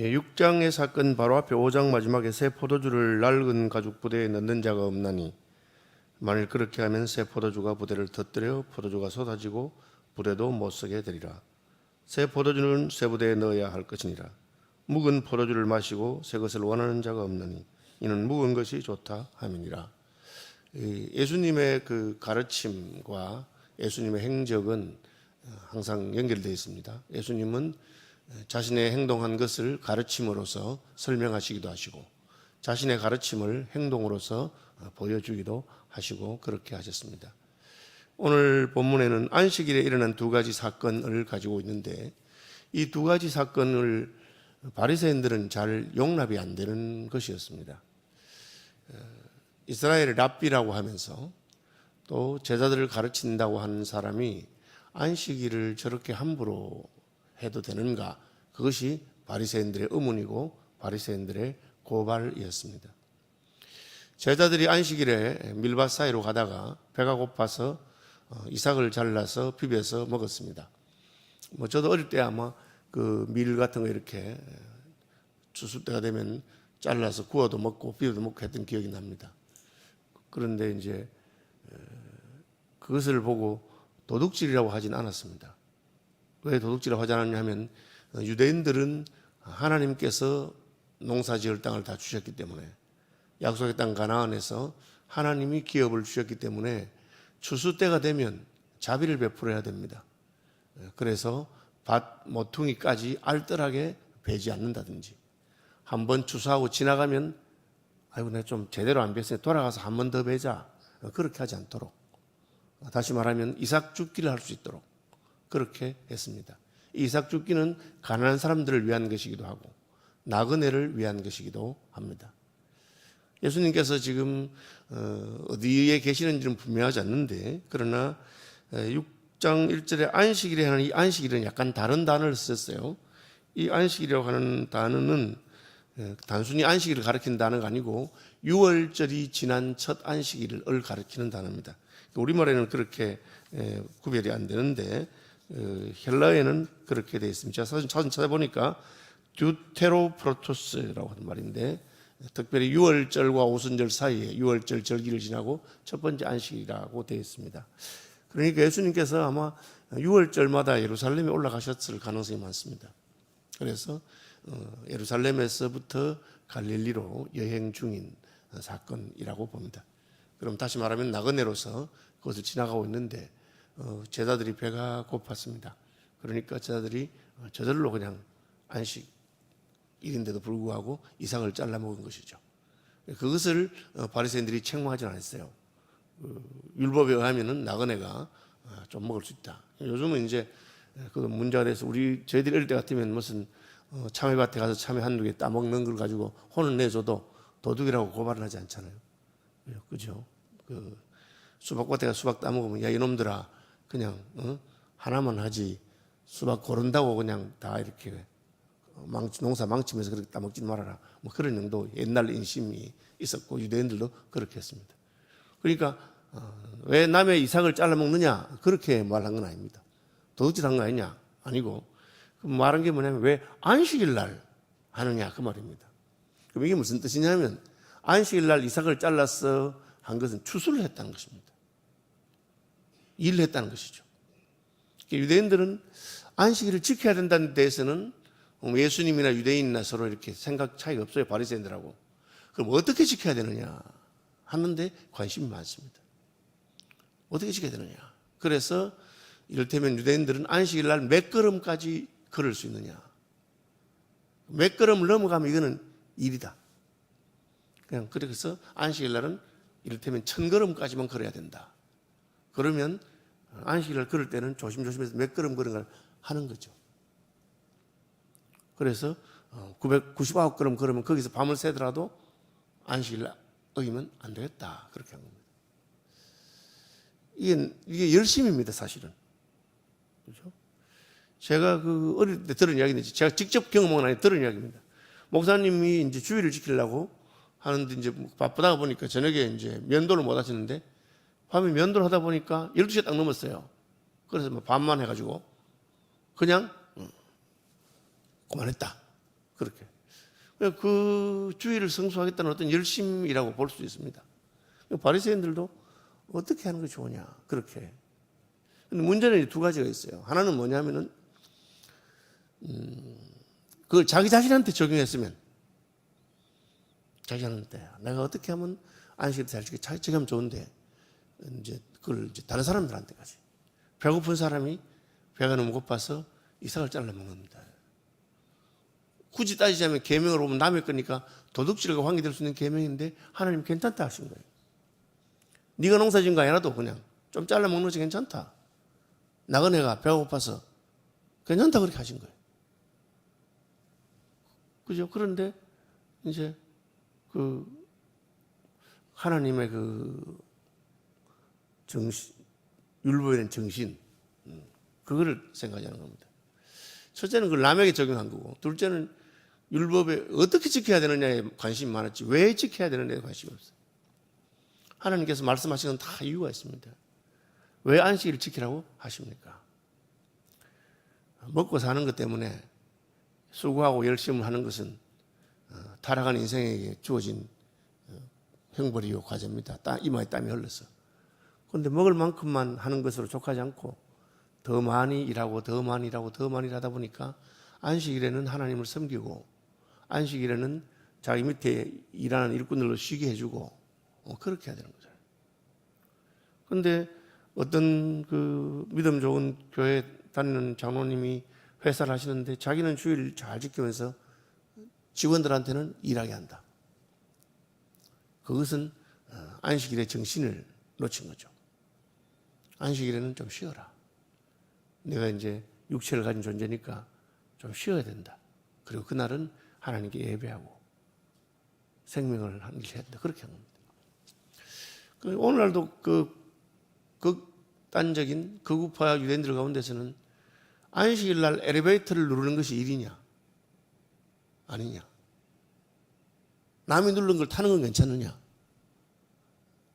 예, 6장의 사건 바로 앞에 5장 마지막에 새 포도주를 낡은 가죽 부대에 넣는 자가 없나니 만일 그렇게 하면 새 포도주가 부대를 터뜨려 포도주가 쏟아지고 부대도 못 쓰게 되리라. 새 포도주는 새 부대에 넣어야 할 것이니라. 묵은 포도주를 마시고 새 것을 원하는 자가 없나니 이는 묵은 것이 좋다 함이니라. 이 예수님의 그 가르침과 예수님의 행적은 항상 연결되어 있습니다. 예수님은 자신의 행동한 것을 가르침으로써 설명하시기도 하시고 자신의 가르침을 행동으로서 보여주기도 하시고 그렇게 하셨습니다. 오늘 본문에는 안식일에 일어난 두 가지 사건을 가지고 있는데 이 두 가지 사건을 바리새인들은 잘 용납이 안 되는 것이었습니다. 이스라엘의 랍비라고 하면서 또 제자들을 가르친다고 하는 사람이 안식일을 저렇게 함부로 해도 되는가? 그것이 바리새인들의 의문이고 바리새인들의 고발이었습니다. 제자들이 안식일에 밀밭 사이로 가다가 배가 고파서 어, 이삭을 잘라서 비벼서 먹었습니다. 뭐 저도 어릴 때 아마 그 밀 같은 거 이렇게 추수 때가 되면 잘라서 구워도 먹고 비벼도 먹고 했던 기억이 납니다. 그런데 이제 그것을 보고 도둑질이라고 하진 않았습니다. 왜 도둑질이라고 하지 않았냐 하면 유대인들은 하나님께서 농사지을 땅을 다 주셨기 때문에 약속의 땅 가나안에서 하나님이 기업을 주셨기 때문에 추수 때가 되면 자비를 베풀어야 됩니다. 그래서 밭 모퉁이까지 알뜰하게 베지 않는다든지 한 번 추수하고 지나가면 아이고 내가 좀 제대로 안 뱄으니 돌아가서 한 번 더 베자. 그렇게 하지 않도록. 다시 말하면 이삭 죽기를 할 수 있도록 그렇게 했습니다. 이삭 죽기는 가난한 사람들을 위한 것이기도 하고 나그네를 위한 것이기도 합니다. 예수님께서 지금 어, 어디에 계시는지는 분명하지 않는데 그러나 6장 1절에 안식일에 하는 이 안식일은 약간 다른 단어를 썼어요. 이 안식일이라고 하는 단어는 단순히 안식일을 가리키는 단어가 아니고 6월절이 지난 첫 안식일을 가리키는 단어입니다. 우리말에는 그렇게 구별이 안 되는데 어, 헬라에는 그렇게 되어 있습니다. 제가 사진 찾아보니까 듀테로프로토스라고 하는 말인데 특별히 6월절과 오순절 사이에 6월절 절기를 지나고 첫 번째 안식이라고 되어 있습니다. 그러니까 예수님께서 아마 6월절마다 예루살렘에 올라가셨을 가능성이 많습니다. 그래서 어, 예루살렘에서부터 갈릴리로 여행 중인 사건이라고 봅니다. 그럼 다시 말하면 나그네로서 그것을 지나가고 있는데 어, 제자들이 배가 고팠습니다. 그러니까 제자들이 어, 저절로 그냥 안식일인데도 불구하고 이상을 잘라 먹은 것이죠. 그것을 바리새인들이 책망하지 않았어요. 율법에 의하면은 나그네가 좀 먹을 수 있다. 요즘은 이제 그 문제가 돼서 우리 저희들이 어릴 때 같으면 무슨 참외밭에 가서 참외 한두 개 따먹는 걸 가지고 혼을 내줘도 도둑이라고 고발을 하지 않잖아요. 그죠? 그 수박밭에 가 수박 따먹으면 야 이놈들아 그냥 어? 하나만 하지 수박 고른다고 그냥 다 이렇게 망치, 농사 망치면서 그렇게 따먹지 말아라. 뭐 그런 정도 옛날 인심이 있었고 유대인들도 그렇게 했습니다. 그러니까 어, 왜 남의 이삭을 잘라먹느냐 그렇게 말한 건 아닙니다. 도둑질한 거 아니냐 아니고 그 말한 게 뭐냐면 왜 안식일 날 하느냐 그 말입니다. 그럼 이게 무슨 뜻이냐면 안식일 날 이삭을 잘라서 한 것은 추수를 했다는 것입니다. 일을 했다는 것이죠. 유대인들은 안식일을 지켜야 된다는 데에서는 예수님이나 유대인이나 서로 이렇게 생각 차이가 없어요. 바리새인들하고. 그럼 어떻게 지켜야 되느냐 하는데 관심이 많습니다. 어떻게 지켜야 되느냐. 그래서 이를테면 유대인들은 안식일 날 몇 걸음까지 걸을 수 있느냐. 몇 걸음을 넘어가면 이거는 일이다. 그냥 그래서 안식일 날은 이를테면 천 걸음까지만 걸어야 된다. 그러면 안식일을 걸을 때는 조심조심해서 몇 걸음 걸은 걸 하는 거죠. 그래서 999걸음 걸으면 거기서 밤을 새더라도 안식일 어기면 안 되겠다. 그렇게 한 겁니다. 이게, 이게 열심입니다, 사실은. 그죠? 제가 그 어릴 때 들은 이야기인데, 제가 직접 경험한 아니 들은 이야기입니다. 목사님이 이제 주의를 지키려고 하는데 이제 바쁘다 보니까 저녁에 이제 면도를 못 하시는데 밤에 면도를 하다 보니까 12시가 딱 넘었어요. 그래서 뭐 반만 해가지고 그냥 음, 그만했다. 그렇게. 그 주의를 성수하겠다는 어떤 열심이라고 볼 수 있습니다. 바리새인들도 어떻게 하는 게 좋으냐 그렇게. 근데 문제는 두 가지가 있어요. 하나는 뭐냐면은 음, 그걸 자기 자신한테 적용했으면 자기한테 내가 어떻게 하면 안식을 잘 지켜 자기 지키면 좋은데 이제 그걸 이제 다른 사람들한테까지 배고픈 사람이 배가 너무 고파서 이삭을 잘라 먹는다. 굳이 따지자면 계명을 보면 남의 거니까 도둑질과 관계될 수 있는 계명인데 하나님 괜찮다 하신 거예요. 네가 농사진 거 아니라도 그냥 좀 잘라 먹는 것이 괜찮다. 나그네가 배가 고파서 괜찮다 그렇게 하신 거예요. 그죠? 그런데 이제 그 하나님의 그 정신 율법에 대한 정신 음, 그거를 생각하는 겁니다. 첫째는 그 남에게 적용한 거고 둘째는 율법에 어떻게 지켜야 되느냐에 관심이 많았지 왜 지켜야 되느냐에 관심이 없어요. 하나님께서 말씀하시는 다 이유가 있습니다. 왜 안식일을 지키라고 하십니까? 먹고 사는 것 때문에 수고하고 열심을 하는 것은 어, 타락한 인생에게 주어진 어, 형벌이요 과제입니다. 땀, 이마에 땀이 흘러서. 그런데 먹을 만큼만 하는 것으로 족하지 않고 더 많이 일하고 더 많이 일하고 더 많이 일하다 보니까 안식일에는 하나님을 섬기고 안식일에는 자기 밑에 일하는 일꾼들로 쉬게 해주고 어, 그렇게 해야 되는 거죠. 그런데 어떤 그 믿음 좋은 교회 다니는 장로님이 회사를 하시는데 자기는 주일 잘 지키면서 직원들한테는 일하게 한다. 그것은 어, 안식일의 정신을 놓친 거죠. 안식일에는 좀 쉬어라. 내가 이제 육체를 가진 존재니까 좀 쉬어야 된다. 그리고 그날은 하나님께 예배하고 생명을 게 된다. 그렇게 한 겁니다. 그 오늘날도 그 극단적인 극우파 유대인들 가운데서는 안식일 날 엘리베이터를 누르는 것이 일이냐? 아니냐? 남이 누른 걸 타는 건 괜찮느냐?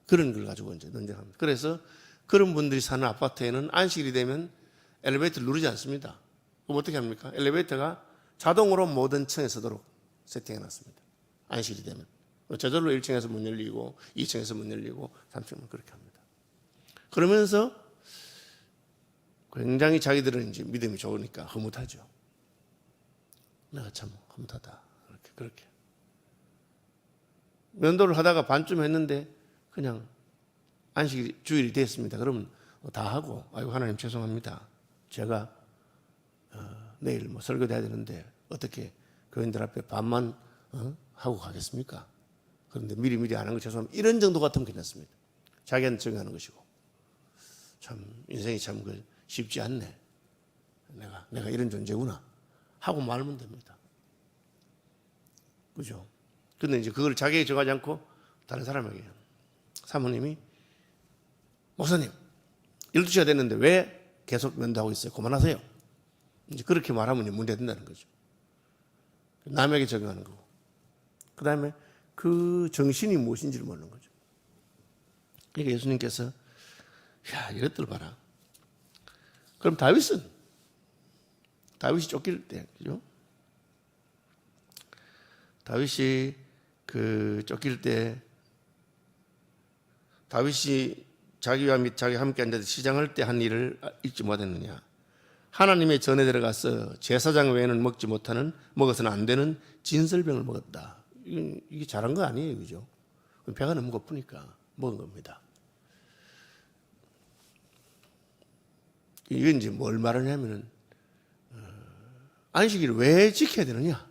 그런 걸 가지고 이제 논쟁합니다. 그래서 그런 분들이 사는 아파트에는 안식일이 되면 엘리베이터를 누르지 않습니다. 그럼 어떻게 합니까? 엘리베이터가 자동으로 모든 층에 서도록 세팅해 놨습니다. 안식일이 되면. 저절로 1층에서 문 열리고 2층에서 문 열리고 3층은 그렇게 합니다. 그러면서 굉장히 자기들은 이제 믿음이 좋으니까 흐뭇하죠. 내가 참 흐뭇하다. 그렇게 그렇게. 면도를 하다가 반쯤 했는데 그냥 안식 주일이 됐습니다. 그러면 다 하고 아이고 하나님 죄송합니다. 제가 어, 내일 뭐 설교해야 되는데 어떻게 교인들 앞에 반만 어, 하고 가겠습니까? 그런데 미리 미리 안 한 거 죄송합니다. 이런 정도 같으면 괜찮습니다. 자기한테 정하는 것이고 참 인생이 참 그 쉽지 않네. 내가 내가 이런 존재구나 하고 말면 됩니다. 그죠? 근데 이제 그걸 자기에게 정하지 않고 다른 사람에게 사모님이 목사님 12시가 됐는데 왜 계속 면도하고 있어요? 그만하세요. 이제 그렇게 말하면 문제 된다는 거죠. 남에게 적용하는 거고. 그 다음에 그 정신이 무엇인지를 모르는 거죠. 그러니까 예수님께서 야 이것들 봐라. 그럼 다윗은 다윗이 쫓길 때 그죠? 다윗이 그 쫓길 때 다윗이 자기와 및 자기 함께 앉아서 시장할 때 한 일을 잊지 못했느냐? 하나님의 전에 들어가서 제사장 외에는 먹지 못하는 먹어서는 안 되는 진설병을 먹었다. 이게, 잘한 거 아니에요, 그죠? 배가 너무 고프니까 먹은 겁니다. 이게 이제 뭘 말하냐면은 어, 안식일을 왜 지켜야 되느냐?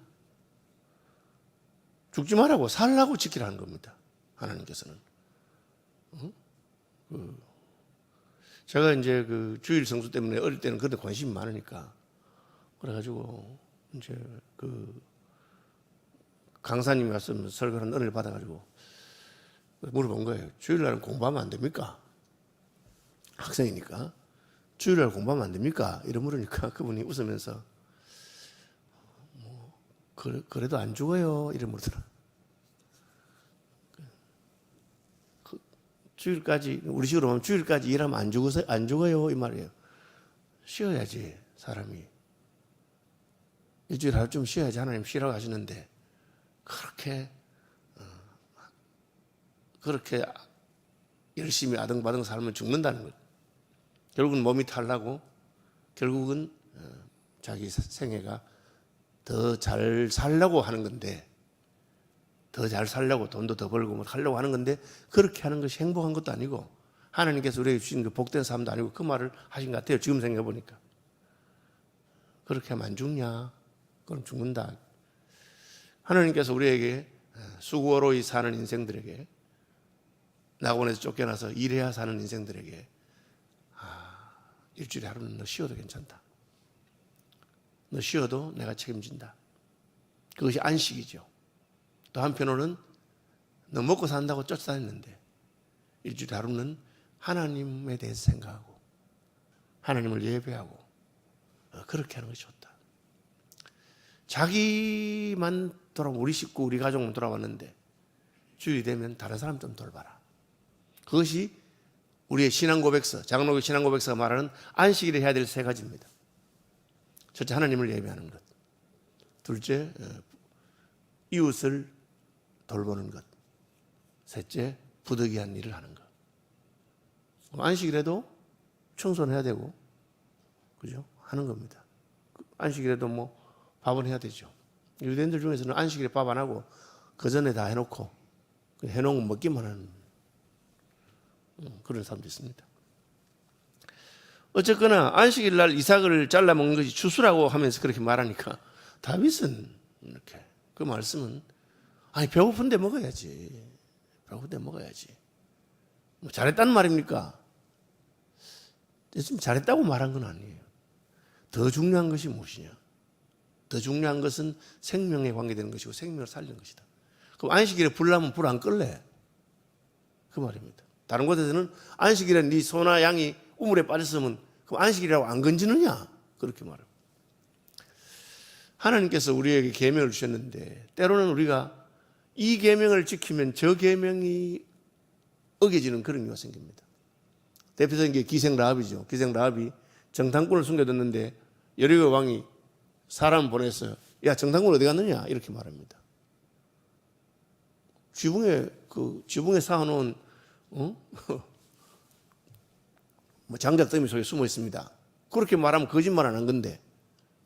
죽지 말라고 살라고 지키라는 겁니다. 하나님께서는. 어? 그 제가 이제 그 주일 성수 때문에 어릴 때는 그런 데 관심이 많으니까 그래가지고 이제 그 강사님이 왔으면 설교하는 은혜를 받아가지고 물어본 거예요. 주일날은 공부하면 안 됩니까? 학생이니까. 주일날 공부하면 안 됩니까? 이러 물으니까 그분이 웃으면서 뭐 그래, 그래도 안 죽어요. 이러 물더라. 주일까지 우리 식으로 하면 주일까지 일하면 안 죽어서 안 죽어요 이 말이에요. 쉬어야지 사람이. 일주일 하루 좀 쉬어야지 하나님 쉬라고 하시는데 그렇게 어, 그렇게 열심히 아등바등 살면 죽는다는 거예요. 결국은 몸이 탈나고 결국은 어, 자기 생애가 더 잘 살려고 하는 건데 더 잘 살려고 돈도 더 벌고 뭐 하려고 하는 건데 그렇게 하는 것이 행복한 것도 아니고 하나님께서 우리에게 주신 그 복된 삶도 아니고 그 말을 하신 것 같아요. 지금 생각해 보니까 그렇게 하면 안 죽냐? 그럼 죽는다. 하나님께서 우리에게 수고로이 사는 인생들에게 낙원에서 쫓겨나서 일해야 사는 인생들에게 아, 일주일에 하루는 너 쉬어도 괜찮다. 너 쉬어도 내가 책임진다. 그것이 안식이죠. 또 한편으로는 너 먹고 산다고 쫓아다녔는데 일주일에 하루는 하나님에 대해서 생각하고 하나님을 예배하고 어, 그렇게 하는 것이 좋다. 자기만 돌아 우리 식구 우리 가족만 돌아왔는데 주일이 되면 다른 사람 좀 돌봐라. 그것이 우리의 신앙 고백서 장로교 신앙 고백서가 말하는 안식일에 해야 될 세 가지입니다. 첫째 하나님을 예배하는 것. 둘째 어, 이웃을 돌보는 것. 셋째 부득이한 일을 하는 것. 안식일에도 청소는 해야 되고 그죠? 하는 겁니다. 안식일에도 뭐 밥은 해야 되죠. 유대인들 중에서는 안식일에 밥 안 하고 그 전에 다 해놓고 그냥 해놓으면 먹기만 하는 음, 그런 사람도 있습니다. 어쨌거나 안식일 날 이삭을 잘라 먹는 것이 추수라고 하면서 그렇게 말하니까 다윗은 이렇게 그 말씀은 아니 배고픈데 먹어야지 배고픈데 먹어야지 뭐 잘했다는 말입니까? 지금 잘했다고 말한 건 아니에요. 더 중요한 것이 무엇이냐? 더 중요한 것은 생명에 관계되는 것이고 생명을 살리는 것이다. 그럼 안식일에 불 나면 불 안 끌래? 그 말입니다. 다른 곳에서는 안식일에 네 소나 양이 우물에 빠졌으면 그럼 안식일이라고 안 건지느냐? 그렇게 말합니다. 하나님께서 우리에게 계명을 주셨는데 때로는 우리가 이 계명을 지키면 저 계명이 어겨지는 그런 경우가 생깁니다. 대표적인 게 기생 라합이죠. 기생 라합이 정탐꾼을 숨겨뒀는데 여리고 왕이 사람 보내서 야 정탐꾼 어디 갔느냐 이렇게 말합니다. 지붕에 그 지붕에 쌓아놓은 어? 뭐 장작 더미 속에 숨어 있습니다. 그렇게 말하면 거짓말 안 한 건데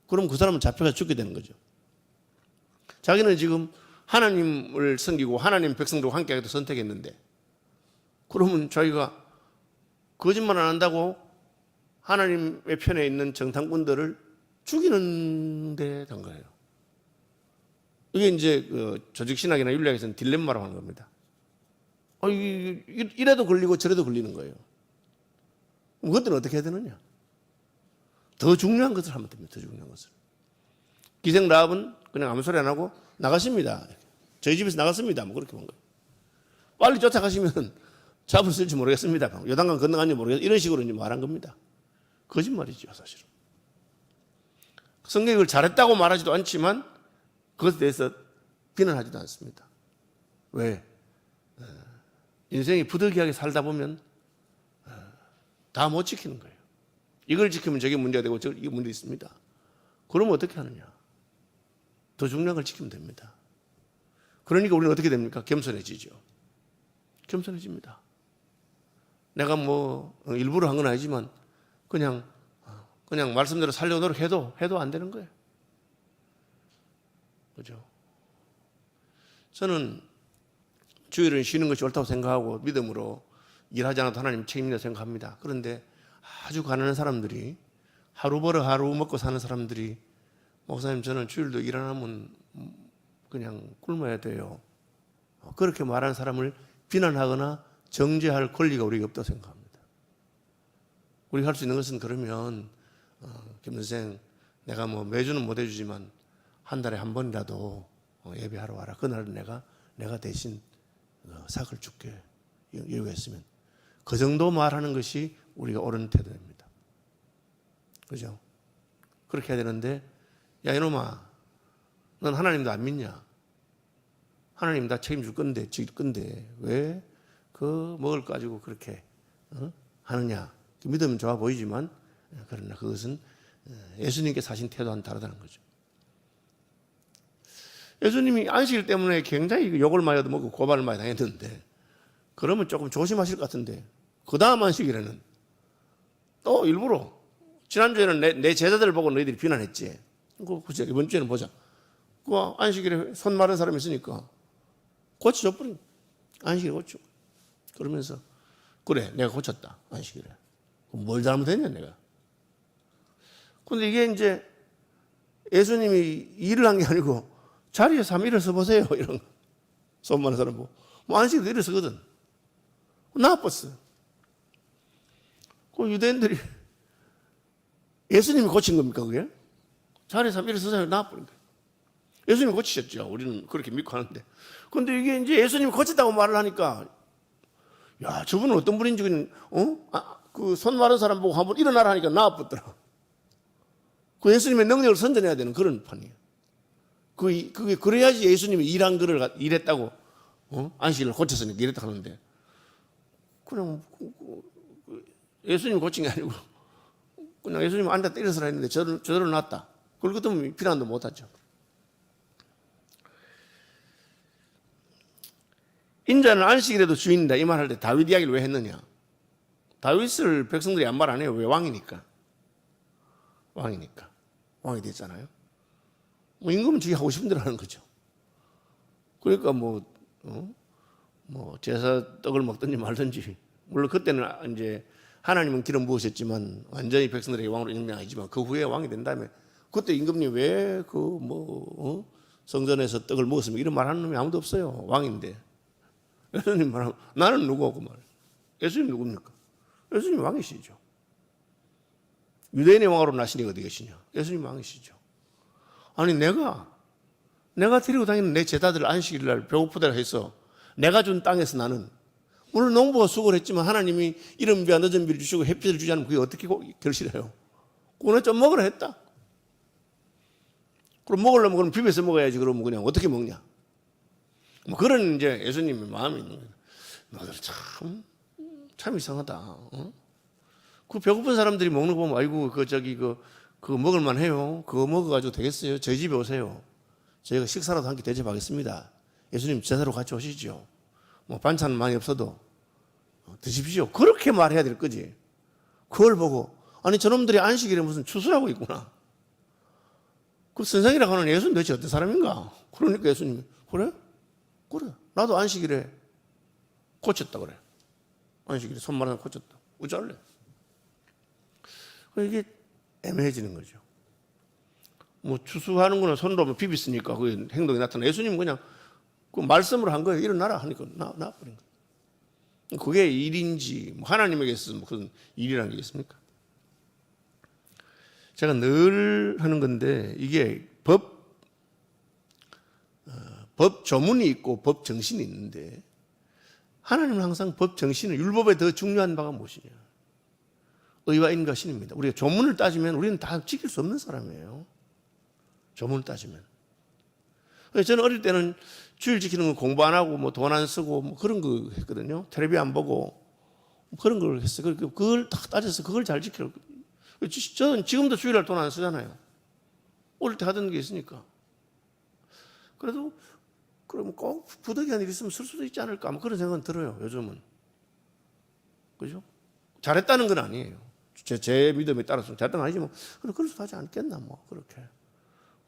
그럼 그 사람은 잡혀가 죽게 되는 거죠. 자기는 지금 하나님을 섬기고 하나님 백성들과 함께 하기도 선택했는데 그러면 자기가 거짓말 안 한다고 하나님의 편에 있는 정탐꾼들을 죽이는 데된 거예요. 이게 이제 그 조직신학이나 윤리학에서는 딜레마라고 하는 겁니다. 어, 이래도 걸리고 저래도 걸리는 거예요. 그것들은 어떻게 해야 되느냐? 더 중요한 것을 하면 됩니다. 더 중요한 것을. 기생 라합은 그냥 아무 소리 안 하고 나가십니다. 저희 집에서 나갔습니다. 뭐 그렇게 본 거예요. 빨리 쫓아가시면 잡을 쓸지 모르겠습니다. 요단강 건너간지 모르겠 이런 식으로 이제 말한 겁니다. 거짓말이죠, 사실은. 성경을 잘했다고 말하지도 않지만 그것에 대해서 비난하지도 않습니다. 왜? 어, 인생이 부득이하게 살다 보면 어, 다못 지키는 거예요. 이걸 지키면 저게 문제가 되고 저 이게 문제 있습니다. 그러면 어떻게 하느냐? 더 중요한 걸 지키면 됩니다. 그러니까 우리는 어떻게 됩니까? 겸손해지죠. 겸손해집니다. 내가 뭐 어, 일부러 한 건 아니지만 그냥 그냥 말씀대로 살려놓도록 해도 해도 안 되는 거예요. 그죠? 저는 주일은 쉬는 것이 옳다고 생각하고 믿음으로 일하지 않아도 하나님 책임이라고 생각합니다. 그런데 아주 가난한 사람들이 하루 벌어 하루 먹고 사는 사람들이 목사님 저는 주일도 일안 하면 그냥 굶어야 돼요. 그렇게 말하는 사람을 비난하거나 정죄할 권리가 우리가 없다고 생각합니다. 우리가 할 수 있는 것은 그러면 어, 김 선생 내가 뭐 매주는 못 해주지만 한 달에 한 번이라도 어, 예배하러 와라. 그날은 내가 내가 대신 어, 삭을 줄게. 요구했으면 그 정도 말하는 것이 우리가 옳은 태도입니다. 그죠? 그렇게 해야 되는데 야 이놈아 넌 하나님도 안 믿냐? 하나님 다 책임줄 건데 질 건데 왜 그 먹을 거 가지고 그렇게 어? 하느냐? 믿으면 좋아 보이지만 그러나 그것은 예수님께 사신 태도와는 다르다는 거죠. 예수님이 안식일 때문에 굉장히 욕을 많이 얻어 먹고 고발을 많이 당했는데 그러면 조금 조심하실 것 같은데 그 다음 안식일에는 또 일부러 지난주에는 내, 내 제자들을 보고 너희들이 비난했지 그 보자. 이번 주에는 보자. 그 안식일에 손 마른 사람이 있으니까 고쳐줘 버린 안식일 고쳐 그러면서 그래 내가 고쳤다 안식일에. 뭘 잘못했냐 내가? 근데 이게 이제 예수님이 일을 한 게 아니고 자리에서 한번 일어서 보세요 이런 거. 손 많은 사람 보고. 뭐 안식일도 일어서거든. 나빴어. 그 유대인들이 예수님이 고친 겁니까 그게? 자리에서 일어서세요 나빠린 거예요 예수님이 고치셨죠 우리는 그렇게 믿고 하는데 근데 이게 이제 예수님이 고쳤다고 말을 하니까 야 저분은 어떤 분인지 어? 아, 그손 마른 사람 보고 한번 일어나라 하니까 나빴더라 그 예수님의 능력을 선전해야 되는 그런 판이에요. 그, 그게 그래야지 예수님이 일한 가- 일했다고, 어? 안식일을 고쳤으니까 일했다 하는데, 그냥, 그- 그- 예수님 고친 게 아니고, 그냥 예수님 앉아 때려서라 했는데, 저를, 저대로 놨다. 그걸 그때면 비난도 못 하죠. 인자는 안식일에도 주인이다. 이 말 할 때 다윗 이야기를 왜 했느냐? 다윗을 백성들이 안 말 안 해요. 왜 왕이니까. 왕이니까. 왕이 됐잖아요. 뭐 임금은 지가 하고 싶은 대로 하는 거죠. 그러니까 뭐, 어? 뭐 제사 떡을 먹든지 말든지 물론 그때는 이제 하나님은 기름 부으셨지만 완전히 백성들에게 왕으로 임명하지만 그 후에 왕이 된 다음에 그때 임금님 왜 그뭐 어? 성전에서 떡을 먹었으면 이런 말 하는 놈이 아무도 없어요. 왕인데. 예수님 말하면 나는 누구고 말. 예수님 누굽니까? 예수님 왕이시죠. 유대인의 왕으로 나시니 어디 계시냐? 예수님 왕이시죠. 아니 내가 내가 데리고 다니는 내 제자들 안식일 날 배고프다 해서 내가 준 땅에서 나는 오늘 농부가 수고를 했지만 하나님이 이른 비와 늦은 비를 주시고 햇빛을 주지 않으면 그게 어떻게 고- 결실해요? 오늘 좀 먹으라 했다. 그럼 먹으려면 그럼 비벼서 먹어야지 그러면 그냥 어떻게 먹냐? 뭐 그런 이제 예수님의 마음이 있는 거예요. 너들 참, 참 이상하다. 어? 그 배고픈 사람들이 먹는 거 보면 아이고 그 저기 그 그거 먹을만 해요. 그거 먹어가지고 되겠어요. 저희 집에 오세요. 저희가 식사라도 한 끼 대접하겠습니다. 예수님 제사로 같이 오시죠. 뭐 반찬 많이 없어도 어, 드십시오. 그렇게 말해야 될 거지. 그걸 보고 아니 저놈들이 안식일에 무슨 추수하고 있구나. 그 선생이라고 하는 예수는 도대체 어떤 사람인가? 그러니까 예수님이 그래? 그래. 나도 안식일에 고쳤다 그래. 안식일에 손만 하나 고쳤다. 어쩔래? 이게 애매해지는 거죠. 뭐 추수하는 거는 손으로 뭐 비비으니까 그 행동이 나타나. 예수님은 그냥 그 말씀으로 한 거예요. 일어나라 하니까 나 나버린 거예요. 그게 일인지 뭐 하나님에게 있어서 뭐 그런 일이라는 게 있습니까? 제가 늘 하는 건데 이게 법, 어, 법 조문이 있고 법 정신이 있는데 하나님은 항상 법 정신을 율법에 더 중요한 바가 무엇이냐? 의와 인과 신입니다. 우리가 조문을 따지면 우리는 다 지킬 수 없는 사람이에요. 조문을 따지면. 저는 어릴 때는 주일 지키는 거 공부 안 하고 뭐 돈 안 쓰고 뭐 그런 거 했거든요. 텔레비 안 보고 뭐 그런 걸 했어요. 그걸 딱 따져서 그걸 잘 지키려고. 지- 저는 지금도 주일날 돈 안 쓰잖아요. 어릴 때 하던 게 있으니까. 그래도 그럼 꼭 부득이한 일이 있으면 쓸 수도 있지 않을까 뭐 그런 생각은 들어요. 요즘은. 그죠? 잘했다는 건 아니에요. 제, 제 믿음에 따라서 잘했던 건 아니지만 그래 그럴 수도 하지 않겠나 뭐 그렇게.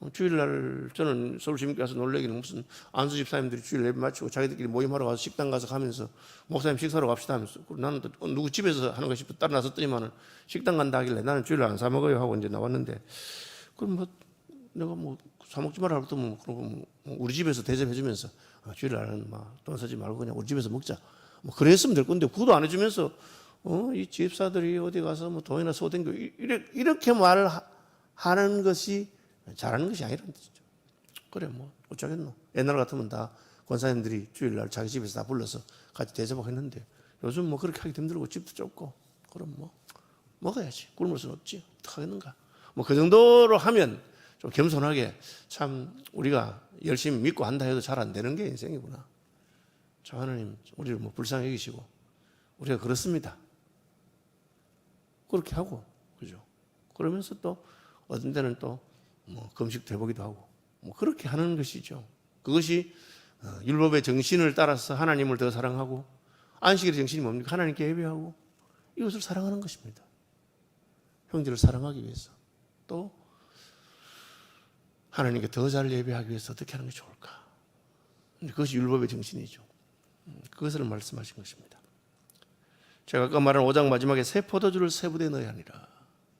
어, 주일날 저는 서울 주민께 가서 놀래기는 무슨 안수 집사님들이 주일 예배 마치고 자기들끼리 모임하러 가서 식당 가서 가면서 목사님 식사로 갑시다 하면서 그리고 나는 또 누구 집에서 하는 거 싶어 따라 나섰더니만은 식당 간다 하길래 나는 주일날 안 사 먹어요 하고 이제 나왔는데 그럼 뭐 내가 뭐 사 먹지 마라 그러면 그러고 뭐 우리 집에서 대접해 주면서 아, 주일날은 막돈 쓰지 말고 그냥 우리 집에서 먹자. 뭐 그랬으면 될 건데 그것도 안 해주면서 어, 이 집사들이 어디 가서 뭐 돈이나 쏘댕겨 이렇게, 이렇게 말을 하- 하는 것이 잘하는 것이 아니라는 뜻이죠. 그래 뭐 어쩌겠노. 옛날 같으면 다 권사님들이 주일날 자기 집에서 다 불러서 같이 대접하고 했는데 요즘 뭐 그렇게 하기 힘들고 집도 좁고 그럼 뭐 먹어야지. 굶을 수는 없지. 어떡하겠는가. 뭐 그 정도로 하면 좀 겸손하게 참 우리가 열심히 믿고 한다 해도 잘 안 되는 게 인생이구나. 저 하나님 우리를 뭐 불쌍히 여기시고 우리가 그렇습니다. 그렇게 하고 그죠. 그러면서 또 어떤 때는 또 뭐 금식도 해보기도 하고 뭐 그렇게 하는 것이죠. 그것이 어, 율법의 정신을 따라서 하나님을 더 사랑하고 안식일의 정신이 뭡니까? 하나님께 예배하고 이것을 사랑하는 것입니다. 형제를 사랑하기 위해서 또 하나님께 더 잘 예배하기 위해서 어떻게 하는 게 좋을까? 그것이 율법의 정신이죠. 음, 그것을 말씀하신 것입니다. 제가 아까 말한 5장 마지막에 새 포도주를 새 부대에 넣어야 하니라.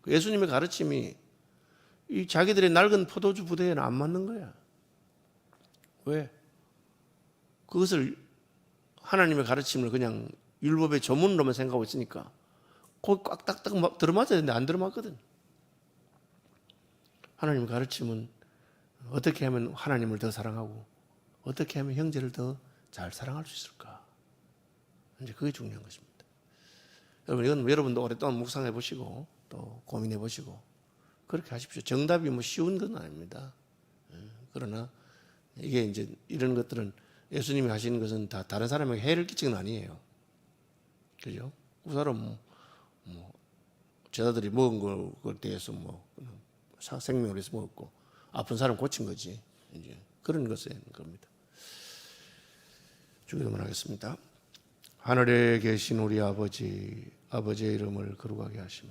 그 예수님의 가르침이 이 자기들의 낡은 포도주 부대에는 안 맞는 거야. 왜? 그것을 하나님의 가르침을 그냥 율법의 조문으로만 생각하고 있으니까 거기 꽉 딱딱 막 들어맞아야 되는데 안 들어맞거든. 하나님의 가르침은 어떻게 하면 하나님을 더 사랑하고 어떻게 하면 형제를 더 잘 사랑할 수 있을까? 이제 그게 중요한 것입니다. 여러분 이건 여러분도 오랫동안 묵상해 보시고 또 고민해 보시고 그렇게 하십시오. 정답이 뭐 쉬운 건 아닙니다. 예, 그러나 이게 이제 이런 것들은 예수님이 하시는 것은 다 다른 사람에게 해를 끼치는 건 아니에요. 그죠? 그 사람 뭐, 뭐 제자들이 먹은 거에 대해서 뭐 사- 생명을 위해서 먹었고 아픈 사람 고친 거지. 이제 그런 것에 겁니다. 주기도문 하겠습니다. 하늘에 계신 우리 아버지, 아버지의 이름을 거룩하게 하시며,